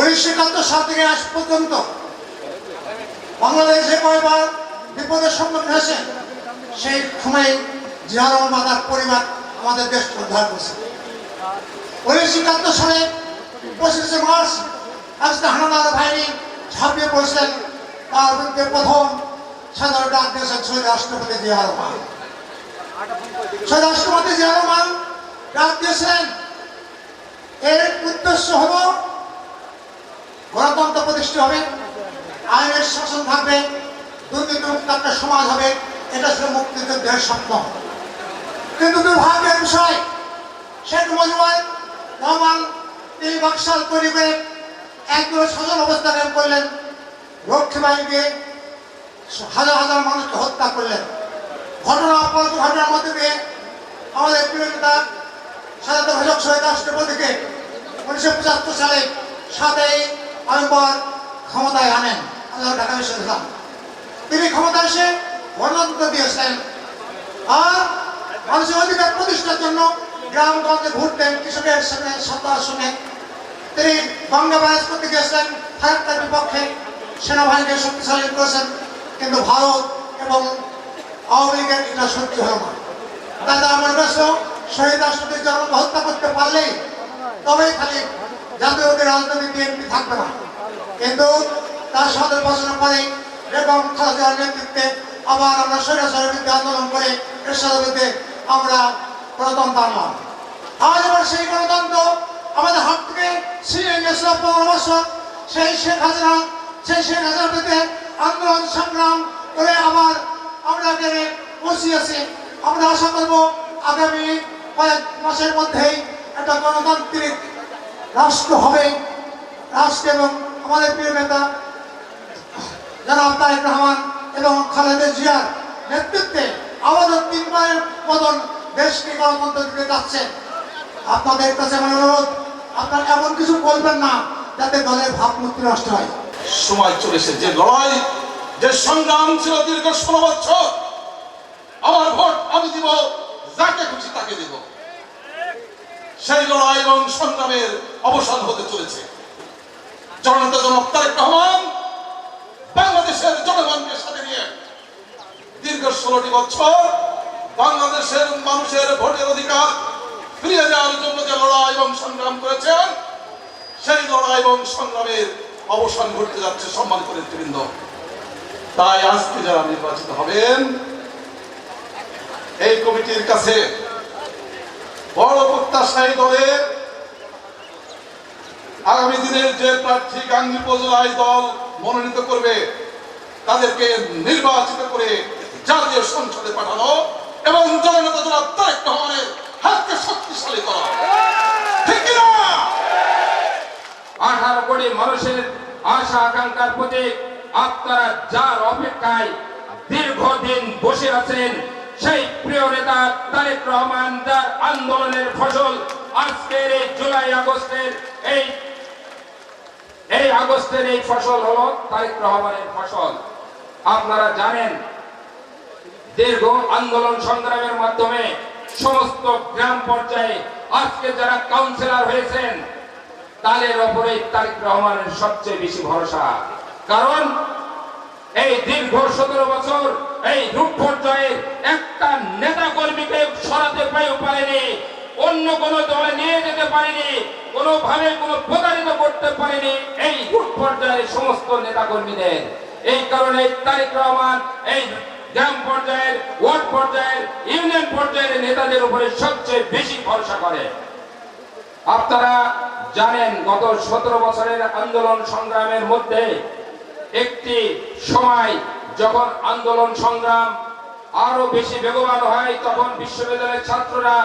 উনিশশো একাত্তর সাল থেকে আজ পর্যন্ত বাংলাদেশে কয়বার বিপদের সম্মুখীন হয়েছে। সেই সময় জিয়ার রহমান তার পরিবার আমাদের দেশ উদ্ধার করেছে। উনিশশো একাত্তর সালে পঁচিশে মার্চ আজকে হানাদার বাহিনী ঝাঁপিয়ে পড়েছিলেন তার বিরুদ্ধে প্রথম সাধারণ ডাক দিয়েছেন শহীদ রাষ্ট্রপতি জিয়া রহমান। শহীদ রাষ্ট্রপতি জিয়া রহমান ডাক দিয়েছিলেন। এর উদ্দেশ্য হলো গণতন্ত্র প্রতিষ্ঠা হবে, আইনের শাসন থাকবে, দুর্নীতি মুক্ত একটা সমাজ হবে, এটা ছিল মুক্তিযুদ্ধের স্বপ্ন। কিন্তু দুর্ভাগ্যের বিষয়, শেখ মুজিবুর রহমান তিনি বাকশাল তৈরি করে একদম সচল অবস্থা কায়েম করলেন, রক্ষী বাহিনী দিয়ে হাজার হাজার মানুষকে হত্যা করলেন। ঘটনা অপরাধ ঘটনার মধ্যে দিয়ে আমাদের প্রিয় নেতা সাধারণত ভাষক শহীদ রাষ্ট্রপতিকে উনিশশো পঁচাত্তর সালে সাতই নভেম্বর ক্ষমতায় আনেন। আল্লাহ ঢাকা বিশ্ববিদ্যালয় তিনি ক্ষমতা এসে গণতন্ত্র দিয়েছেন। আর মানুষের অধিকার প্রতিষ্ঠার জন্য গ্রামগঞ্জে ঘুরতেন কৃষকের সঙ্গে সত্তার সঙ্গে। তিনি গঙ্গা ব্যারাজ করতে গিয়েছিলেন ফারাক্কার বিপক্ষে সেনাবাহিনীকে শক্তিশালী করেছেন। কিন্তু ভারত এবং আওয়ামী লীগের এটা সহ্য হল না। তাই আমার কাছে শহীদ রাষ্ট্রপতির জন্ম হত্যা করতে পারলেই তবেই খালি জাতীয় রাজনৈতিক বিএনপি থাকবে না। কিন্তু তার সতেরো বছর পরে বেগম খালেদার নেতৃত্বে আবার আমরা স্বৈরাচারের বিরুদ্ধে আন্দোলন করে এরশাদের আমরা গণতন্ত্র আনলাম। আজ আবার সেই গণতন্ত্র আমাদের হাত থেকে ছিনিয়ে পনেরো বছর সেই শেখ হাসিনা, সেই শেখ হাসিনার বিরুদ্ধে আন্দোলন সংগ্রাম করে আবার আমরা এখানে বসিয়েছি আমরা আশা করব আগামী কয়েক মাসের মধ্যেই একটা গণতান্ত্রিক রাষ্ট্র হবে। রাষ্ট্র এবং আমাদের প্রিয় নেতা জনাব তারেক রহমান এবং খালেদা জিয়ার নেতৃত্বে আমাদের তিন তিনবারের মতন দেশকে গণতন্ত্র দিতে যাচ্ছে। আপনাদের কাছে আমার অনুরোধ, আপনারা এমন কিছু বলবেন না যাতে দলের ভাবমূর্তি নষ্ট হয়। সময় চলেছে যে লড়াই, যে সংগ্রাম ছিল দীর্ঘ ষোলো বছর, আমার ভোট আমি দিব, যাকে খুশি তাকে দিব। সেই লড়াই এবং সংগ্রামের অবসান হতে চলেছে। জননেতা জনক তারেক রহমান বাংলাদেশের জনগণকে সাথে নিয়ে দীর্ঘ ষোলোটি বছর বাংলাদেশের মানুষের ভোটের অধিকার ফিরিয়ে দেওয়ার জন্য যে লড়াই এবং সংগ্রাম করেছেন, সেই লড়াই এবং সংগ্রামের অবসান ঘটতে যাচ্ছে সম্মানিত নেতৃবৃন্দ। তাই আজকে যারা নির্বাচিত হবেন, এই কমিটির কাছে বড় প্রত্যাশায়ী দলের আগামী দিনের যে প্রার্থী গাঙ্গি উপজেলায় দল মনোনীত করবে, তাদেরকে নির্বাচিত করে জাতীয় সংসদে পাঠানো এবং জননেতা জনাব তারেক রহমানের হাতকে শক্তিশালী করা। ঠিক কিনা? আঠারো কোটি মানুষের আশা, আকাঙ্ক্ষার প্রতীক, আপনারা যার অপেক্ষায় দীর্ঘদিন বসে আছেন সেই প্রিয় নেতা তারেক রহমান, যার আন্দোলনের ফসল আজকের এই জুলাই আগস্টের এই এই আগস্টের এই ফসল হলো তারেক রহমানের ফসল। আপনারা জানেন, দীর্ঘ আন্দোলন সংগ্রামের মাধ্যমে সমস্ত গ্রাম পর্যায়ে আজকে যারা কাউন্সিলর হয়েছেন, তাদের ওপরে তারেক রহমানের সবচেয়ে বেশি ভরসা। কারণ এই দীর্ঘ সতেরো বছর, এই রূপ পর্যায়ে একটা নেতা কর্মীকে সরাতে পারেও পারেনি, অন্য কোন দলে নিয়ে যেতে পারেনি, কোনোভাবে কোনো প্রতারিত করতে পারেনি। এই রূপ পর্যায়ের সমস্ত নেতা কর্মীদের এই কারণে তারিক রহমান, এই গ্রাম পর্যায়ের, ওয়ার্ড পর্যায়ের, ইউনিয়ন পর্যায়ের নেতাদের উপরে সবচেয়ে বেশি ভরসা করে। আপনারা জানেন, গত সতেরো বছরের আন্দোলন সংগ্রামের মধ্যে একটি সময় যখন আন্দোলন সংগ্রাম আরও বেশি বেগবান হয়, তখন বিশ্ববিদ্যালয়ের ছাত্ররা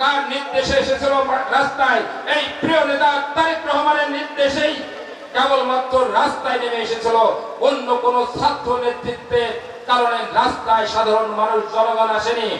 কার নির্দেশে এসেছিল রাস্তায়? এই প্রিয় নেতা তারেক রহমানের নির্দেশেই কেবলমাত্র রাস্তায় নেমে এসেছিল। অন্য কোন ছাত্র নেতৃত্বে কারণে রাস্তায় সাধারণ মানুষ জনগণ আসেনি।